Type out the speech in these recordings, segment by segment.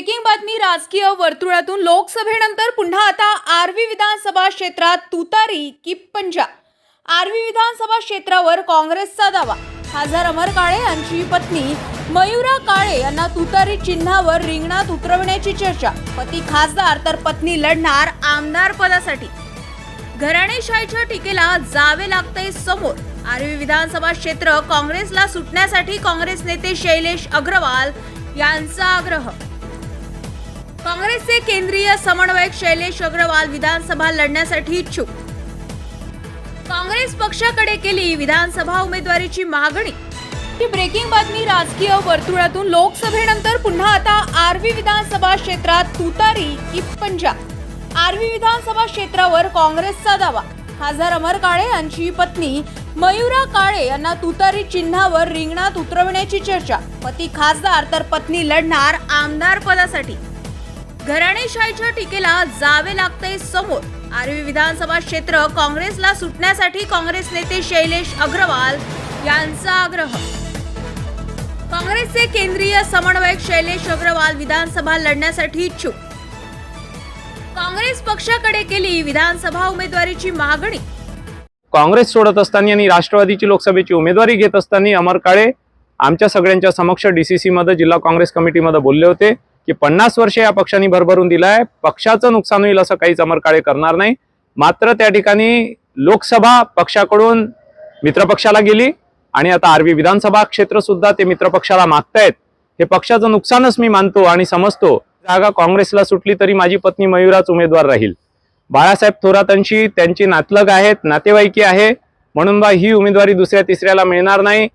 Breaking बातमी राजकीय वर्तुळातून लोकसभेनंतर पुन्हा आता आर्वी विधानसभा क्षेत्रात तुतारी की पंजा? आर्वी विधानसभा क्षेत्रावर काँग्रेसचा दावा. खासदार अमर काळे यांची पत्नी मयुरा काळे यांना तुतारी चिन्हावर रिंगणात उतरवण्याची चर्चा. पती खासदार तर पत्नी लढणार आमदार पदासाठी. घराणेशाहीच्या टीकेला जावे लागतंय समोर. आर्वी विधानसभा क्षेत्र काँग्रेसला सुटण्यासाठी काँग्रेस नेते शैलेश अग्रवाल यांचा आग्रह काँग्रेसचे केंद्रीय समन्वयक शैलेश अग्रवाल विधानसभा लढण्यासाठी इच्छुक. काँग्रेस पक्षाकडे केली विधानसभा उमेदवारीची मागणी. ही ब्रेकिंग बातमी राजकीय वर्तुळातून लोकसभेनंतर पुन्हा आता आर्वी विधानसभा क्षेत्रात तुतारी की पंजा. आर्वी विधानसभा क्षेत्रावर काँग्रेसचा दावा. खासदार अमर काळे यांची पत्नी मयुरा काळे यांना तुतारी चिन्हावर रिंगणात उतरवण्याची चर्चा. पती खासदार तर पत्नी लढणार आमदार पदासाठी. घराणेशाहीच्या टीकेला जावे लागते समोर. आरवी विधानसभा क्षेत्र काँग्रेसला सुटण्यासाठी काँग्रेस नेते शैलेश अग्रवाल यांचा आग्रह. काँग्रेसचे केंद्रीय समन्वयक शैलेश अग्रवाल विधानसभा लढण्यासाठी इच्छुक. काँग्रेस पक्षाकडे केली विधानसभा उमेदवारीची मागणी. काँग्रेस सोडत असताना आणि राष्ट्रवादीची लोकसभेची उमेदवारी घेत असताना अमर काळे आमच्या सगळ्यांच्या समक्ष डीसीसी मध्ये जिल्हा काँग्रेस कमिटीमध्ये बोलले होते. की पन्नास वर्ष या पक्षाने भरभरून दिलाय. पक्षाचं नुकसान होईल असं काहीच अमरकाळे करणार नाही. मात्र त्या ठिकाणी लोकसभा पक्षाकडून मित्रपक्षाला गेली आणि आता आरबी विधानसभा क्षेत्र सुद्धा ते मित्रपक्षाला मागतायत. हे पक्षाचं नुकसानच मी मानतो आणि समजतो. जागा काँग्रेसला सुटली तरी माझी पत्नी मयुराच उमेदवार राहील. बाळासाहेब थोरातांशी त्यांची नातलग आहेत नातेवाईकी आहे. म्हणून बा ही उमेदवारी दुसऱ्या तिसऱ्याला मिळणार नाही.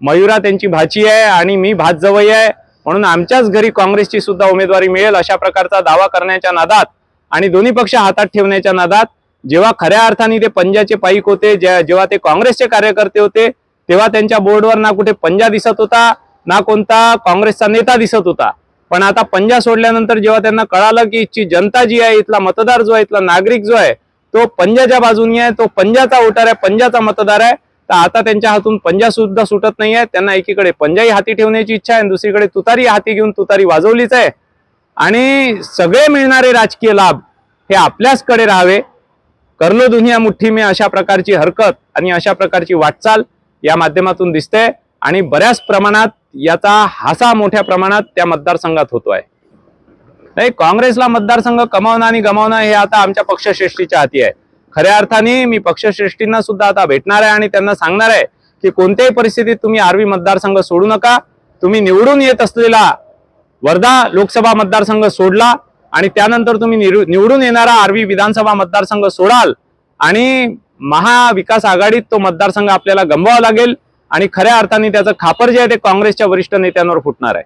मयुरा त्यांची भाची आहे आणि मी भात जवई आहे. म्हणून आमच्याच घरी काँग्रेसची सुद्धा उमेदवारी मिळेल अशा प्रकारचा दावा करण्याच्या नादात आणि दोन्ही पक्ष हातात ठेवण्याच्या नादात जेव्हा खऱ्या अर्थाने ते पंजाचे पाईक होते जेव्हा ते काँग्रेसचे कार्यकर्ते होते तेव्हा त्यांच्या बोर्डवर ना कुठे पंजा दिसत होता ना कोणता काँग्रेसचा नेता दिसत होता. पण आता पंजा सोडल्यानंतर जेव्हा त्यांना कळालं की इथची जनता जी आहे इथला मतदार जो आहे इथला नागरिक जो आहे तो पंजाच्या बाजूनी आहे तो पंजाचा वोटर आहे पंजाचा मतदार आहे तर आता त्यांच्या हातून पंजा सुद्धा सुटत नाही आहे त्यांना एकीकडे पंजाही हाती ठेवण्याची इच्छा आहे आणि दुसरीकडे तुतारी हाती घेऊन तुतारी वाजवलीच आहे. आणि सगळे मिळणारे राजकीय लाभ हे आपल्याचकडे राहावे. करलो दुनिया मुठ्ठी में अशा प्रकारची हरकत आणि अशा प्रकारची वाटचाल या माध्यमातून दिसते आणि बऱ्याच प्रमाणात याचा हासा मोठ्या प्रमाणात त्या मतदारसंघात होतो आहे नाही काँग्रेसला मतदारसंघ कमावणं आणि गमावणं हे आता आमच्या पक्षश्रेष्ठीच्या हाती आहे. खऱ्या अर्थाने मी पक्षश्रेष्ठींना सुद्धा आता भेटणार आहे आणि त्यांना सांगणार आहे की कोणत्याही परिस्थितीत तुम्ही आर्वी मतदारसंघ सोडू नका. तुम्ही निवडून येत असलेला वर्धा लोकसभा मतदारसंघ सोडला आणि त्यानंतर तुम्ही निवडून येणारा आर्वी विधानसभा मतदारसंघ सोडाल आणि महाविकास आघाडीत तो मतदारसंघ आपल्याला गमवावा लागेल आणि खऱ्या अर्थाने त्याचं खापर जे आहे ते काँग्रेसच्या वरिष्ठ नेत्यांवर फुटणार आहे.